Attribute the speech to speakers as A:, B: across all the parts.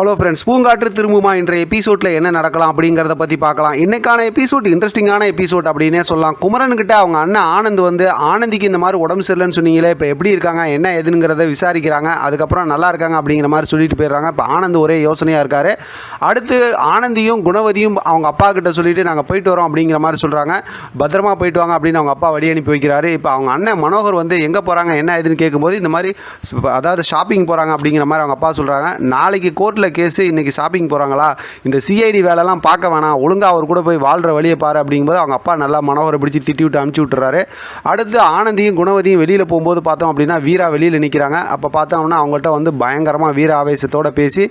A: Hello friends பூங்காற்று திரும்புமா என்ற எபிசோடில் என்ன நடக்கலாம் அப்படிங்கிறத பற்றி பார்க்கலாம். இன்னைக்கான எபிசோட் இன்ட்ரெஸ்டிங்கான எபிசோட் அப்படின்னே சொல்லலாம். குமரன்கிட்ட அவங்க அண்ணன் ஆனந்த் வந்து ஆனந்திக்கு இந்த மாதிரி உடம்பு சரியில்லைன்னு சொன்னீங்களே இப்போ எப்படி இருக்காங்க என்ன எதுங்கிறத விசாரிக்கிறாங்க அதுக்கப்புறம் நல்லா இருக்காங்க அப்படிங்கிற மாதிரி சொல்லிட்டு போயிடுறாங்க. இப்போ ஆனந்த் ஒரே யோசனையாக இருக்காரு. அடுத்து ஆனந்தியும் குணவதியும் அவங்க அப்பா கிட்ட சொல்லிட்டு நாங்கள் போயிட்டு வரோம் அப்படிங்கிற மாதிரி சொல்கிறாங்க பத்திரமா போயிட்டு வாங்க அப்படின்னு அவங்க அப்பா வழி அனுப்பி வைக்கிறாரு. இப்போ அவங்க அண்ணன் மனோகர் வந்து எங்கே போகிறாங்க என்ன ஏதுன்னு கேட்கும்போது இந்த மாதிரி அதாவது ஷாப்பிங் போகிறாங்க அப்படிங்கிற மாதிரி அவங்க அப்பா சொல்கிறாங்க நாளைக்கு கோர்ட்டில் கேஸு இன்றைக்கி ஷாப்பிங் போகிறாங்களா இந்த சிஐடி வேலைலாம் பார்க்க வேணாம். ஒழுங்காக அவர் கூட போய் வாழ்கிற வழியை பாரு அப்படிங்கும்போது அவங்க அப்பா நல்லா மனோகரை பிடிச்சி திட்டி விட்டு அனுப்பிச்சி விட்டுறாரு. அடுத்து ஆனந்தியும் குணவதியும் வெளியில் போகும்போது பார்த்தோம் அப்படின்னா வீரா வெளியில் நிற்கிறாங்க அப்போ பார்த்தோம்னா அவங்கள்ட்ட வந்து பயங்கரமாக வீர ஆவேசத்தோடு பேசி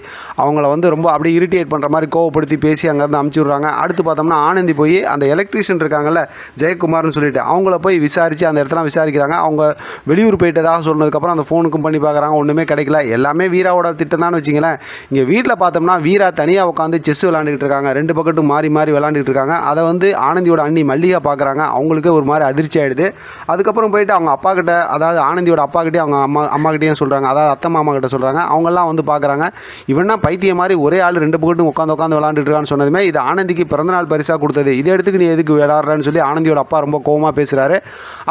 A: அவங்கள வந்து ரொம்ப அப்படியே இரிட்டேட் பண்ணுற மாதிரி கோவப்படுத்தி பேசி அங்கேருந்து அமுச்சு விட்றாங்க. அடுத்து பார்த்தோம்னா ஆனந்தி போய் அந்த எலக்ட்ரீஷியன் இருக்காங்கல்ல ஜெயக்குமார்னு சொல்லிட்டு அவங்கள போய் விசாரித்து அந்த இடத்துல விசாரிக்கிறாங்க. அவங்க வெளியூர் போயிட்டதாக சொன்னதுக்கப்புறம் அந்த ஃபோனுக்கும் பண்ணி பார்க்குறாங்க. ஒன்றுமே கிடைக்கல. எல்லாமே வீராவோட திட்டம் தான் வச்சிங்களேன். இங்கே வீட்டில் பார்த்தோம்னா வீரா தனியாக உட்காந்து செஸ் விளாண்டுக்கிட்டு இருக்காங்க. ரெண்டு பக்கட்டும் மாறி மாறி விளாண்டுக்கிட்டு இருக்காங்க. அதை வந்து ஆனந்தியோட அண்ணி மல்லிகா பார்க்குறாங்க. அவங்களுக்கு ஒரு மாதிரி அதிர்ச்சி ஆகிடுது அதுக்கப்புறம் போயிட்டு அவங்க அப்பா கிட்ட அதாவது ஆனந்தியோட அப்பா கிட்டே அவங்க அம்மா அம்மா கிட்டேயும் சொல்கிறாங்க அதாவது அத்தை மாமா கிட்ட சொல்கிறாங்க அவங்கெல்லாம் வந்து பார்க்குறாங்க. இவனா பைத்தியம் மாதிரி ஒரே ஆள் ரெண்டு பக்கட்டும் உட்காந்து உட்காந்து விளாண்டுட்டு இருக்கான்னு சொன்னதுமே இது ஆனந்திக்கு பிறந்தநாள் பரிசாக கொடுத்தது. இதை எடுத்துக்கு நீ எதுக்கு விளாட்றன்னு சொல்லி ஆனந்தியோட அப்பா ரொம்ப கோவமாக பேசுகிறாரு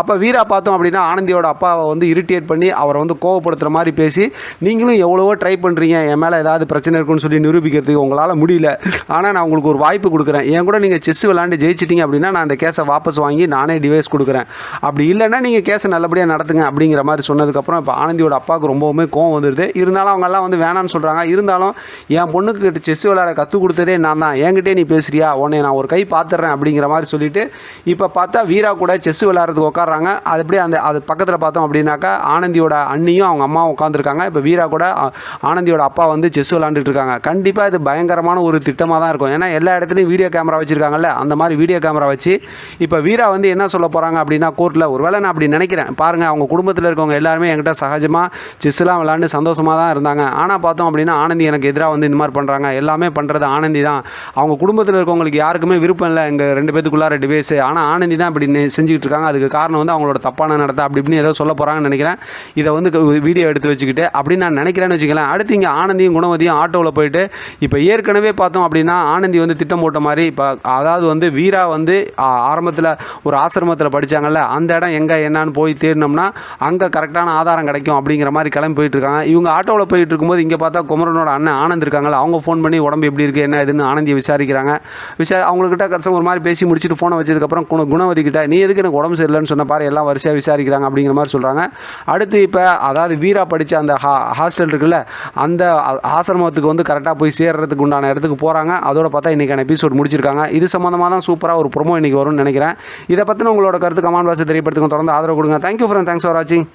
A: அப்போ வீரா பார்த்தோம் அப்படின்னா ஆனந்தியோட அப்பாவை வந்து இரிட்டேட் பண்ணி அவரை வந்து கோவப்படுத்துகிற மாதிரி பேசி நீங்களும் எவ்வளவோ ட்ரை பண்ணுறீங்க என் மேலே ஏதாவது பிரச்சனை இருக்குன்னு சொல்லி நிரூபிக்கிறதுக்கு உங்களால் முடியல. ஆனால் நான் உங்களுக்கு ஒரு வாய்ப்பு கொடுக்குறேன். என் கூட நீங்கள் செஸ் விளாண்டு ஜெயிச்சிட்டீங்க அப்படின்னா நான் அந்த கேஸை வாபஸ் வாங்கி நானே டிவைஸ் கொடுக்குறேன். அப்படி இல்லைன்னா நீங்கள் கேஸை நல்லபடியாக நடத்துங்க அப்படிங்கிற மாதிரி சொன்னதுக்கப்புறம் இப்போ ஆனந்தியோட அப்பாவுக்கு ரொம்பவுமே கோவம் வந்துடுது இருந்தாலும் அவங்கெல்லாம் வந்து வேணான்னு சொல்கிறாங்க இருந்தாலும் என் பொண்ணுக்கு செஸ் விளையாட கற்றுக் கொடுத்ததே நான் தான். என்கிட்டே நீ பேசுறியா? உன்னை நான் ஒரு கை பார்த்துட்றேன் அப்படிங்கிற மாதிரி சொல்லிட்டு இப்போ பார்த்தா வீரா கூட செஸ் விளையாடுறதுக்கு உட்காடுறாங்க அது அப்படியே அந்த அது பக்கத்தில் பார்த்தோம் அப்படின்னாக்கா ஆனந்தியோட அண்ணியும் அவங்க அம்மாவும் உட்காந்துருக்காங்க இப்போ வீரா கூட ஆனந்தியோட அப்பா வந்து செஸ் உட்காந்துட்டு இருக்காங்க கண்டிப்பாக இது பயங்கரமான ஒரு திட்டமாக தான் இருக்கும். ஏன்னா எல்லா இடத்துலையும் வீடியோ கேமரா வச்சுருக்காங்கல்ல அந்த மாதிரி வீடியோ கேமரா வச்சு இப்போ வீரா வந்து என்ன சொல்ல போகிறாங்க அப்படின்னா கோர்ட்டில் ஒருவேளை நான் அப்படி நினைக்கிறேன். பாருங்கள் அவங்க குடும்பத்தில் இருக்கவங்க எல்லாருமே என்கிட்ட சகஜமாக செஸ்லாம் விளாண்டு சந்தோஷமாக தான் இருந்தாங்க. ஆனால் பார்த்தோம் அப்படின்னா ஆனந்தி எனக்கு எதிராக வந்து இந்த மாதிரி பண்ணுறாங்க எல்லாமே பண்ணுறது ஆனந்தி தான். அவங்க குடும்பத்தில் இருக்கவங்களுக்கு யாருக்குமே விருப்பம் இல்லை எங்கள் ரெண்டு பேத்துக்குள்ளார டிவைஸு ஆனால் ஆனந்தி தான் இப்படி செஞ்சுக்கிட்டு இருக்காங்க அதுக்கு காரணம் வந்து அவங்களோட தப்பான நடத்த அப்படி இப்படின்னு ஏதோ சொல்ல போகிறாங்கன்னு நினைக்கிறேன். இதை வந்து வீடியோ எடுத்து வச்சுக்கிட்டு அப்படின்னு நான் நினைக்கிறேன்னு வச்சுக்கலாம் அடுத்து இங்கே ஆனந்தியும் குணவதியும் ஆட்டோவில் போயிட்டு இப்போ ஏற்கனவே பார்த்தோம் அப்படின்னா ஆனந்தி வந்து திட்டம் போட்ட மாதிரி இப்போ அதாவது வந்து வீரா வந்து ஆரம்பத்தில் ஒரு ஆசிரமத்தில் படிச்சாங்கல்ல அந்த இடம் எங்கே என்னான்னு போய் தேடினோம்னா அங்கே கரெக்டான ஆதாரம் கிடைக்கும் அப்படிங்கிற மாதிரி கிளம்பி போயிட்டு இருக்காங்க இவங்க ஆட்டோவில் போயிட்டு இருக்கும்போது இங்கே பார்த்தா குமரனோட அண்ணன் ஆனந்த் இருக்காங்கல்ல அவங்க ஃபோன் பண்ணி உடம்பு எப்படி இருக்குது என்ன இதுன்னு ஆனந்தியை விசாரிக்கிறாங்க. விசா அவங்கக்கிட்ட கஷ்டம் ஒரு மாதிரி பேசி முடிச்சுட்டு ஃபோனை வச்சதுக்கப்புறம் குண குணவதி கிட்ட நீ எதுக்கு எனக்கு உடம்பு சரியில்லைன்னு சொன்ன பாரு எல்லாம் வரிசையாக விசாரிக்கிறாங்க அப்படிங்கிற மாதிரி சொல்கிறாங்க அடுத்து இப்போ அதாவது வீரா படித்த அந்த ஹா ஹாஸ்டல் இருக்குல்ல அந்த ஆசிரமம் ஆசிரமத்துக்கு வந்து கரெக்டாக போய் சேர்றதுக்கு உண்டான இடத்துக்கு போகிறாங்க அதோட பார்த்தா இன்றைக்கான எபிசோட் முடிச்சிருக்காங்க. இது சம்மந்தமாக தான் சூப்பராக ஒரு ப்ரொமோ இன்றைக்கி வரும்னு நினைக்கிறேன். இதை பற்றின உங்களோட கருத்து கமெண்ட் பாக்ஸ் தெரியப்படுத்துங்க. தொடர்ந்து ஆதரவு கொடுங்க. தேங்க்யூ ஃப்ரெண்ட் தேங்க்ஸ் ஃபார் வாட்சிங்